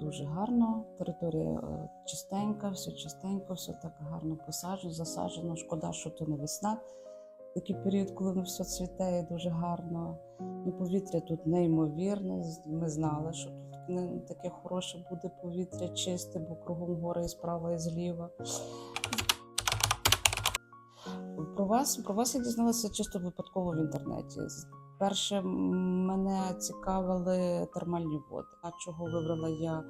дуже гарно. Територія е, чистенька, все чистенько, все так гарно посаджено, засаджено. Шкода, що то не весна. Такий період, коли воно все цвіте і дуже гарно. Ну, повітря тут неймовірне. Ми знали, що тут не таке хороше буде повітря, чисте, бо кругом гори і справа, і зліва. Про вас, про вас я дізналася чисто випадково в інтернеті. Перше мене цікавили термальні води. А чого вибрала я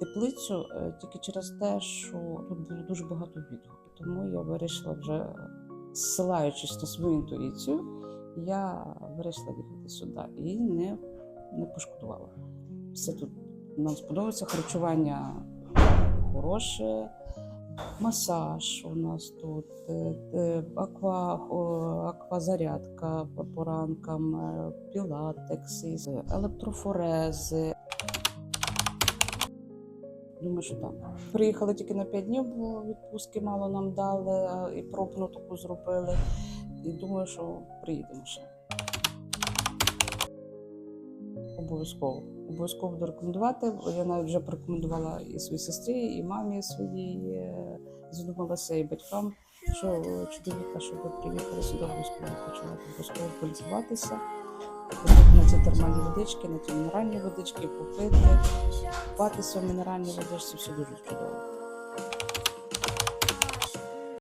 теплицю? Е, Тільки через те, що тут було дуже багато відгуків. Тому я вирішила вже, зсилаючись на свою інтуїцію, я вирішила їхати сюди і не, не пошкодувала. Все тут нам сподобається харчування хороше. Масаж у нас тут, е, е, аква, аквазарядка по ранкам, е, пілатекси, електрофорези. Думаю, що так. Приїхали тільки на 5 днів, бо відпустки мало нам дали і пробну таку зробили. І думаю, що приїдемо ще. Обов'язково. Обов'язково буду рекомендувати. Я навіть вже порекомендувала і своїй сестрі, і мамі своїй. е, Задумалася і батькам, що чоловіка, щоб приїхали сюди, обов'язково починати обов'язково полізуватися. На ці термальні водички, на ті мінеральні водички, попити, купатися в мінеральній водичці, все дуже чудово.